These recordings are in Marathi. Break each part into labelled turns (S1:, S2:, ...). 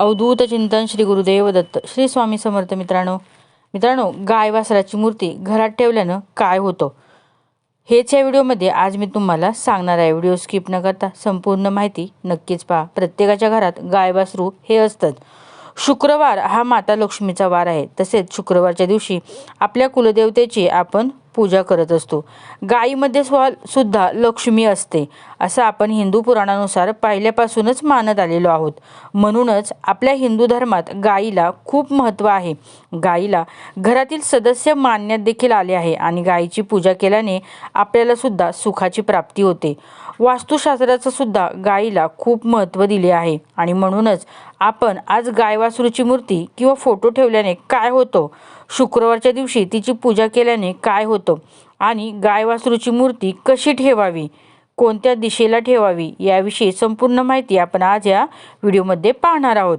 S1: अवधूत चिंतन श्री गुरुदेव दत्त. श्री स्वामी समर्थ मित्रांनो मित्रांनो गाय वासराची मूर्ती घरात ठेवल्यानं काय होतं? हेच या व्हिडिओमध्ये आज मी तुम्हाला सांगणार आहे. व्हिडिओ स्किप न करता संपूर्ण माहिती नक्कीच पहा. प्रत्येकाच्या घरात गाय वासरू हे असतात. शुक्रवार हा माता लक्ष्मीचा वार आहे. तसेच शुक्रवारच्या दिवशी आपल्या कुलदेवतेची आपण पूजा करत असतो. गायीमध्ये स्व सुद्धा लक्ष्मी असते असं आपण हिंदू पुराणानुसार पहिल्यापासूनच मानत आलेलो आहोत. म्हणूनच आपल्या हिंदू धर्मात गायीला खूप महत्त्व आहे. गायीला घरातील सदस्य मानण्यात देखील आले आहे आणि गायीची पूजा केल्याने आपल्याला सुद्धा सुखाची प्राप्ती होते. वास्तुशास्त्राचं सुद्धा गायीला खूप महत्त्व दिले आहे आणि म्हणूनच आपण आज गाय वासरूची मूर्ती किंवा फोटो ठेवल्याने काय होतं? शुक्रवारच्या दिवशी तिची पूजा केल्याने काय होतं आणि गाय वासरूची मूर्ती कशी ठेवावी? कोणत्या दिशेला ठेवावी? याविषयी संपूर्ण माहिती आपण आज या व्हिडिओमध्ये पाहणार आहोत.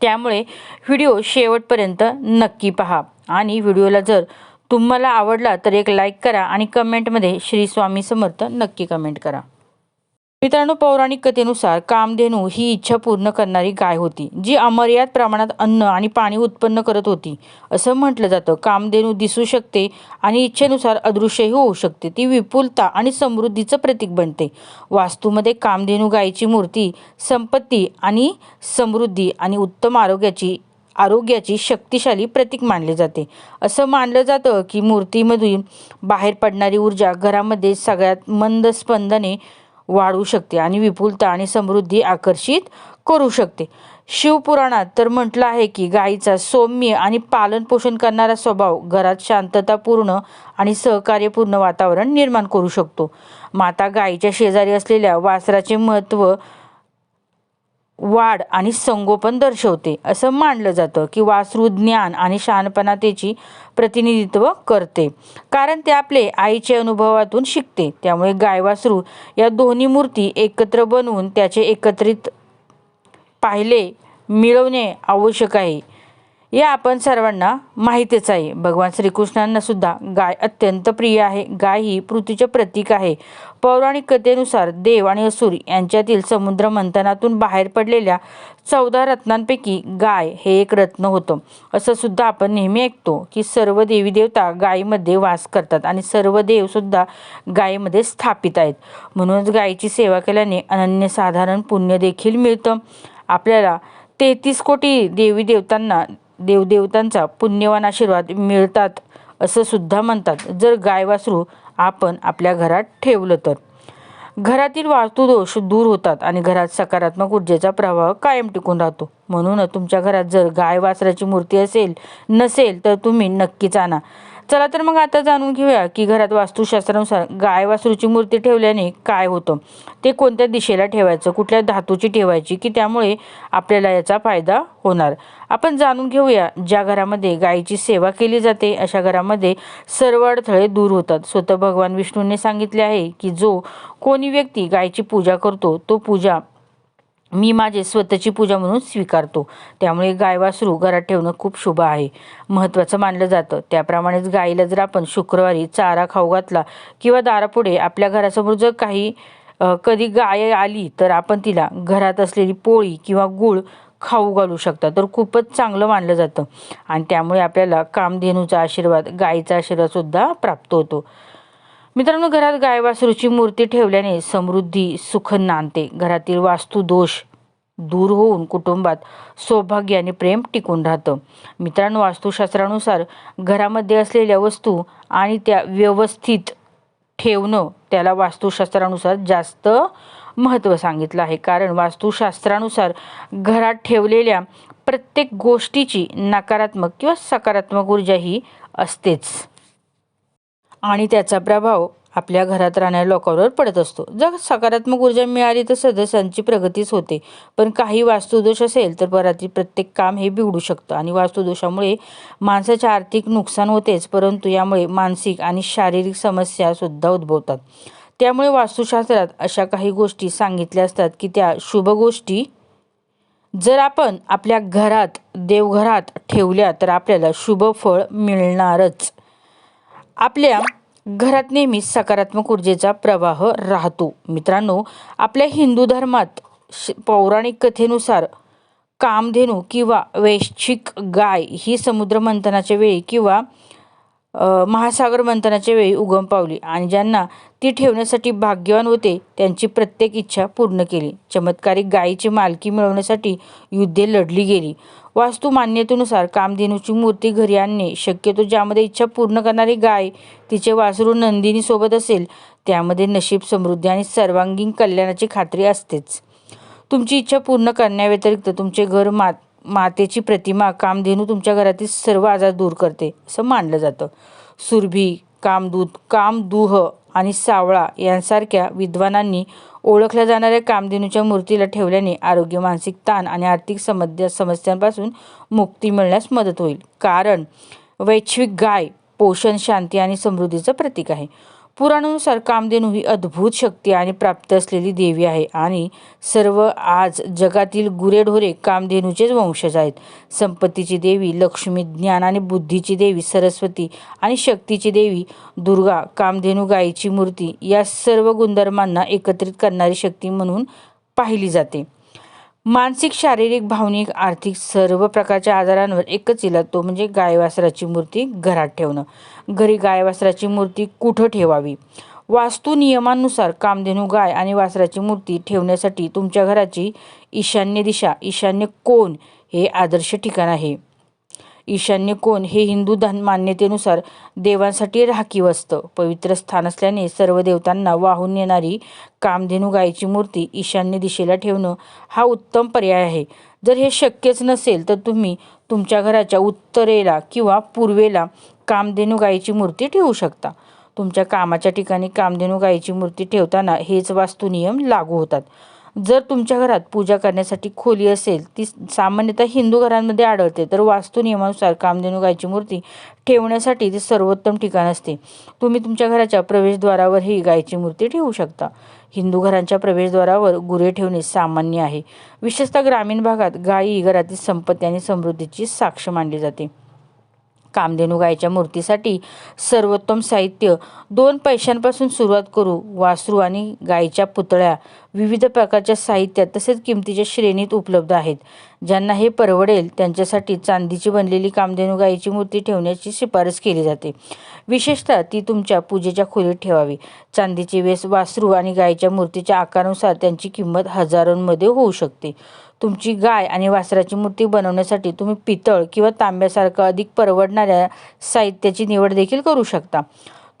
S1: त्यामुळे व्हिडिओ शेवटपर्यंत नक्की पहा आणि व्हिडिओला जर तुम्हाला आवडला तर एक लाईक करा आणि कमेंटमध्ये श्री स्वामी समर्थ नक्की कमेंट करा. मित्रांनो पौराणिक कथेनुसार कामधेनू ही इच्छा पूर्ण करणारी गाय होती जी अमर्याद प्रमाणात अन्न आणि पाणी उत्पन्न करत होती. असं म्हटलं जातं. कामधेनू दिसू शकते आणि इच्छेनुसार अदृश्यही होऊ शकते. ती विपुलता आणि समृद्धीचं प्रतीक बनते. वास्तूमध्ये कामधेनू गायीची मूर्ती संपत्ती आणि समृद्धी आणि उत्तम आरोग्याची आरोग्याची शक्तिशाली प्रतीक मानले जाते. असं मानलं जातं की मूर्तीमधून बाहेर पडणारी ऊर्जा घरामध्ये सगळ्यात मंद स्पंदने वाढवू शकते आणि विपुलता आणि समृद्धी आकर्षित करू शकते. शिवपुराणात तर म्हटलं आहे की गायीचा सौम्य आणि पालनपोषण करणारा स्वभाव घरात शांततापूर्ण आणि सहकार्यपूर्ण वातावरण निर्माण करू शकतो. माता गायीच्या शेजारी असलेल्या वासराचे महत्त्व वाढ आणि संगोपन दर्शवते असं मानलं जातं की वासरू ज्ञान आणि शहाणपणातेची प्रतिनिधित्व करते. कारण ते आपले आईचे अनुभवातून शिकते. त्यामुळे गाय वासरू या दोन्ही मूर्ती एकत्र बनवून त्याचे एकत्रित पाहिले मिळवणे आवश्यक आहे. या आपण सर्वांना माहितीच आहे. भगवान श्रीकृष्णांना सुद्धा गाय अत्यंत प्रिय आहे. गाय ही पृथ्वीचे प्रतीक आहे. पौराणिक कथेनुसार देव आणि असुर यांच्यातील समुद्र मंथनातून बाहेर पडलेल्या चौदा रत्नांपैकी गाय हे एक रत्न होतं. असं सुद्धा आपण नेहमी ऐकतो की सर्व देवी देवता गायीमध्ये वास करतात आणि सर्व देवसुद्धा गायीमध्ये स्थापित आहेत. म्हणूनच गायीची सेवा केल्याने अनन्यसाधारण पुण्य देखील मिळतं. आपल्याला तेहतीस कोटी देवी देवतांना देवदेवतांचा पुण्यवान आशीर्वाद मिळतात असं सुद्धा म्हणतात. जर गाय वासरू आपण आपल्या घरात ठेवलं तर? घरातील वास्तुदोष दूर होतात आणि घरात सकारात्मक ऊर्जेचा प्रवाह कायम टिकून राहतो. म्हणून तुमच्या घरात जर गाय वासराची मूर्ती असेल नसेल तर तुम्ही नक्कीच आणा. चला तर मग आता जाणून घेऊया की घरात वास्तुशास्त्रानुसार गाय वासरूची मूर्ती ठेवल्याने काय होतं? ते कोणत्या दिशेला ठेवायचं? कुठल्या धातूची ठेवायची? की त्यामुळे आपल्याला याचा फायदा होणार? आपण जाणून घेऊया ज्या घरामध्ये गायीची सेवा केली जाते अशा घरामध्ये सर्व अडथळे दूर होतात. स्वतः भगवान विष्णूंनी सांगितले आहे की जो कोणी व्यक्ती गायीची पूजा करतो तो पूजा मी माझे स्वतःची पूजा म्हणून स्वीकारतो. त्यामुळे गाय वासरू घरात ठेवणं खूप शुभ आहे. महत्त्वाचं मानलं जातं. त्याप्रमाणेच गाईला जर आपण शुक्रवारी चारा खाऊ घातला किंवा दारापुढे आपल्या घरासमोर जर काही कधी गाय आली तर आपण तिला घरात असलेली पोळी किंवा गूळ खाऊ घालू शकता. तर खूपच चांगलं मानलं जातं. आणि त्यामुळे आपल्याला कामधेनूचा आशीर्वाद गायीचा आशीर्वादसुद्धा प्राप्त होतो. मित्रांनो घरात गाय वासरूची मूर्ती ठेवल्याने समृद्धी सुख नांदते. घरातील वास्तुदोष दूर होऊन कुटुंबात सौभाग्य आणि प्रेम टिकून राहतं. मित्रांनो वास्तुशास्त्रानुसार घरामध्ये असलेल्या वस्तू आणि त्या व्यवस्थित ठेवणं त्याला वास्तुशास्त्रानुसार जास्त महत्त्व सांगितलं आहे. कारण वास्तुशास्त्रानुसार घरात ठेवलेल्या प्रत्येक गोष्टीची नकारात्मक किंवा सकारात्मक ऊर्जा ही असतेच. आणि त्याचा प्रभाव आपल्या घरात राहणाऱ्या लोकांवर पडत असतो. जर सकारात्मक ऊर्जा मिळाली तर सदस्यांची प्रगतीच होते. पण काही वास्तुदोष असेल तर घरातील प्रत्येक काम हे बिघडू शकतं आणि वास्तुदोषामुळे माणसाचे आर्थिक नुकसान होतेच परंतु यामुळे मानसिक आणि शारीरिक समस्यासुद्धा उद्भवतात. त्यामुळे वास्तुशास्त्रात अशा काही गोष्टी सांगितल्या असतात की त्या शुभ गोष्टी. जर आपण आपल्या घरात देवघरात ठेवल्या तर आपल्याला शुभ फळ मिळणारच. आपल्या घरात नेहमी सकारात्मक ऊर्जेचा प्रवाह राहतो. मित्रांनो आपल्या हिंदू धर्मात पौराणिक कथेनुसार कामधेनू किंवा वैश्विक गाय ही समुद्र मंथनाच्या वेळी किंवा महासागर मंथनाच्या वेळी उगम पावली आणि ज्यांना ती ठेवण्यासाठी भाग्यवान होते त्यांची प्रत्येक इच्छा पूर्ण केली. चमत्कारिक गायीची मालकी मिळवण्यासाठी युद्धे लढली गेली. वास्तू मान्यतेनुसार कामधेनूची मूर्ती घरी आणणे शक्यतो ज्यामध्ये इच्छा पूर्ण करणारी गाय तिचे वासरू नंदिनी सोबत असेल त्यामध्ये नशीब समृद्धी आणि सर्वांगीण कल्याणाची खात्री असतेच. तुमची इच्छा पूर्ण करण्याव्यतिरिक्त तुमचे घर मात मातेची प्रतिमा कामधेनू तुमच्या घरातील सर्व आजार दूर करते असं मानलं जातं. सुरभी कामदूत कामदुह आणि सावळा यांसारख्या विद्वानांनी ओळखल्या जाणाऱ्या कामधेनूच्या मूर्तीला ठेवल्याने आरोग्य मानसिक ताण आणि आर्थिक समस्या समस्यांपासून मुक्ती मिळण्यास मदत होईल. कारण वैश्विक गाय पोषण शांती आणि समृद्धीचं प्रतीक आहे. पुराणानुसार कामधेनू ही अद्भुत शक्ती आणि प्राप्त असलेली देवी आहे. आणि सर्व आज जगातील गुरेढोरे कामधेनूचेच वंशज आहेत. संपत्तीची देवी लक्ष्मी ज्ञान आणि बुद्धीची देवी सरस्वती आणि शक्तीची देवी दुर्गा कामधेनू गायीची मूर्ती या सर्व गुणधर्मांना एकत्रित करणारी शक्ती म्हणून पाहिली जाते. मानसिक शारीरिक भावनिक आर्थिक सर्व प्रकारच्या आजारांवर एकच इलाज तो म्हणजे गायवासराची मूर्ती घरात ठेवणं. घरी गायवासराची मूर्ती कुठं ठेवावी? वास्तू नियमानुसार कामधेनू गाय आणि वासराची मूर्ती ठेवण्यासाठी तुमच्या घराची ईशान्य दिशा ईशान्य कोण हे आदर्श ठिकाण आहे. ईशान्य कोण हे हिंदू धन मान्यतेनुसार देवांसाठी राखीव असतं. पवित्र स्थान असल्याने सर्व देवतांना वाहून नेणारी कामधेनू गायीची मूर्ती ईशान्य दिशेला ठेवणं हा उत्तम पर्याय आहे. जर हे शक्यच नसेल तर तुम्ही तुमच्या घराच्या उत्तरेला किंवा पूर्वेला कामधेनू गायीची मूर्ती ठेवू शकता. तुमच्या कामाच्या ठिकाणी कामधेनू गायीची मूर्ती ठेवताना हेच वास्तुनियम लागू होतात. जर तुमच्या घरात पूजा करण्यासाठी खोली असेल ती सामान्यतः हिंदू घरांमध्ये आढळते. तर वास्तू नियमानुसार कामधेनू गायीची मूर्ती ठेवण्यासाठी ती सर्वोत्तम ठिकाण असते. तुम्ही तुमच्या घराच्या प्रवेशद्वारावर ही गायची मूर्ती ठेवू शकता. हिंदू घरांच्या प्रवेशद्वारावर गुरे ठेवणे सामान्य आहे. विशेषतः ग्रामीण भागात गायी घरातील संपत्ती आणि समृद्धीची साक्ष मानली जाते. कामधेनू गायच्या मूर्तीसाठी सर्वोत्तम साहित्य. दोन पैशांपासून सुरुवात करू. वासरू आणि गायीच्या पुतळ्या विविध प्रकारच्या साहित्यात तसेच किमतीच्या श्रेणीत उपलब्ध आहेत. ज्यांना हे परवडेल त्यांच्यासाठी चांदीची बनलेली कामधेनू गायीची मूर्ती ठेवण्याची शिफारस केली जाते. विशेषतः ती तुमच्या पूजेच्या खोलीत ठेवावी. चांदीची वेस वासरू आणि गायीच्या मूर्तीच्या आकारानुसार त्यांची किंमत हजारोंमध्ये होऊ शकते. तुमची गाय आणि वासराची मूर्ती बनवण्यासाठी तुम्ही पितळ किंवा तांब्यासारखं अधिक परवडणाऱ्या साहित्याची निवड देखील करू शकता.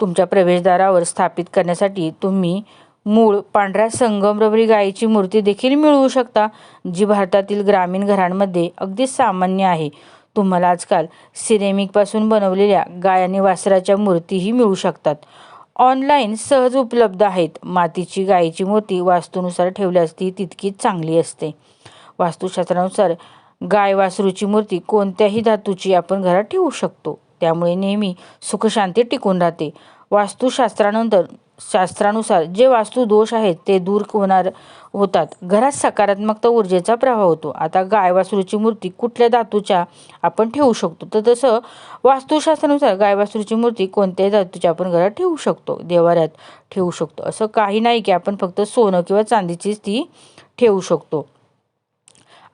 S1: तुमच्या प्रवेशद्वारावर स्थापित करण्यासाठी तुम्ही मूळ पांढऱ्या संगमरबरी गायीची मूर्ती देखील मिळवू शकता जी भारतातील ग्रामीण घरांमध्ये अगदी सामान्य आहे. तुम्हाला आजकाल सिरेमिकपासून बनवलेल्या गाय आणि वासराच्या मूर्तीही मिळू शकतात. ऑनलाईन सहज उपलब्ध आहेत. मातीची गायीची मूर्ती वास्तूनुसार ठेवल्यास ती तितकीच चांगली असते. वास्तुशास्त्रानुसार गाय वासरूची मूर्ती कोणत्याही धातूची आपण घरात ठेवू शकतो. त्यामुळे नेहमी सुखशांती टिकून राहते. वास्तुशास्त्रानंतर शास्त्रानुसार जे वास्तू दोष आहेत ते दूर होणार होतात. घरात सकारात्मकता ऊर्जेचा प्रभाव होतो. आता गाय वासरूची मूर्ती कुठल्या धातूच्या आपण ठेवू शकतो? तर तसं वास्तुशास्त्रानुसार गाय वासरूची मूर्ती कोणत्याही धातूच्या आपण घरात ठेवू शकतो. देवाऱ्यात ठेवू शकतो. असं काही नाही की आपण फक्त सोनं किंवा चांदीचीच ती ठेवू शकतो.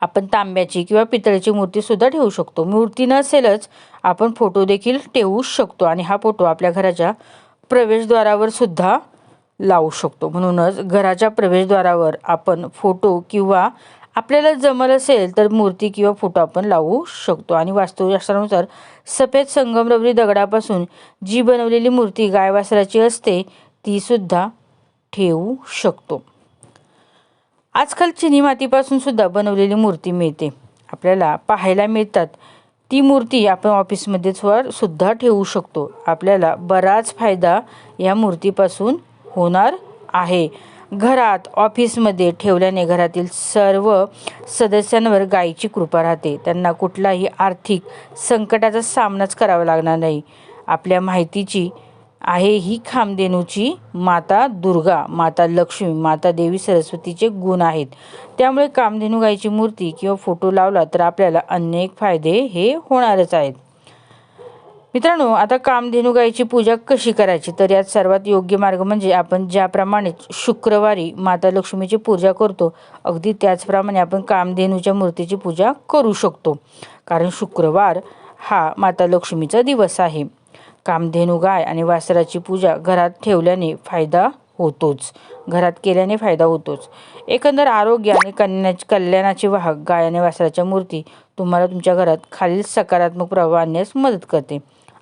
S1: आपण तांब्याची किंवा पितळेची मूर्तीसुद्धा ठेवू शकतो. मूर्ती नसेलच आपण फोटो देखील ठेवू शकतो आणि हा फोटो आपल्या घराच्या प्रवेशद्वारावर सुद्धा लावू शकतो. म्हणूनच घराच्या प्रवेशद्वारावर आपण फोटो किंवा आपल्याला जमल असेल तर मूर्ती किंवा फोटो आपण लावू शकतो. आणि वास्तुशास्त्रानुसार सफेद संगमरवरी दगडापासून जी बनवलेली मूर्ती गायवासराची असते तीसुद्धा ठेवू शकतो. आजकाल चिनी मातीपासून सुद्धा बनवलेली मूर्ती मिळते. आपल्याला पाहायला मिळतात. ती मूर्ती आपण ऑफिसमध्ये वर सुद्धा ठेवू शकतो. आपल्याला बराच फायदा या मूर्तीपासून होणार आहे. घरात ऑफिसमध्ये ठेवल्याने घरातील सर्व सदस्यांवर गायीची कृपा राहते. त्यांना कुठलाही आर्थिक संकटाचा सामनाच करावा लागणार नाही. आपल्या माहितीची आहे ही खामधेनूची माता दुर्गा माता लक्ष्मी माता देवी सरस्वतीचे गुण आहेत. त्यामुळे कामधेनू गायीची मूर्ती किंवा फोटो लावला तर आपल्याला अनेक फायदे हे होणारच आहेत. मित्रांनो आता कामधेनू गायीची पूजा कशी करायची? तर यात सर्वात योग्य मार्ग म्हणजे आपण ज्याप्रमाणे शुक्रवारी माता लक्ष्मीची पूजा करतो अगदी त्याचप्रमाणे आपण कामधेनूच्या मूर्तीची पूजा करू शकतो. कारण शुक्रवार हा माता लक्ष्मीचा दिवस आहे. कामधेनू गाय आणि वासराची पूजा घरात ठेवल्याने फायदा होतोच. घरात केल्याने फायदा होतोच. एकंदर आरोग्य आणि कल्याणाची कल्याणाची वाहक गाय आणि वासराच्या मूर्ती तुम्हाला तुमच्या घरात खालील सकारात्मक प्रभाव आणण्यास मदत करते.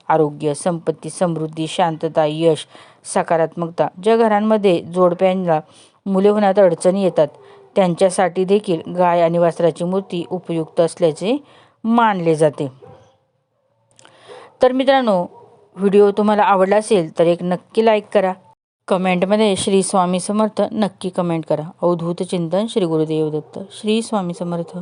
S1: आरोग्य संपत्ती समृद्धी शांतता यश सकारात्मकता ज्या घरांमध्ये जोडप्यांना मुले होण्यात अडचणी येतात त्यांच्यासाठी देखील गाय आणि वासराची मूर्ती उपयुक्त असल्याचे मानले जाते. तर मित्रांनो व्हिडिओ तुम्हाला आवडला असेल तर एक नक्की लाईक करा. कमेंटमध्ये श्री स्वामी समर्थ नक्की कमेंट करा. अवधूत चिंतन श्री गुरुदेव दत्त. श्री स्वामी समर्थ.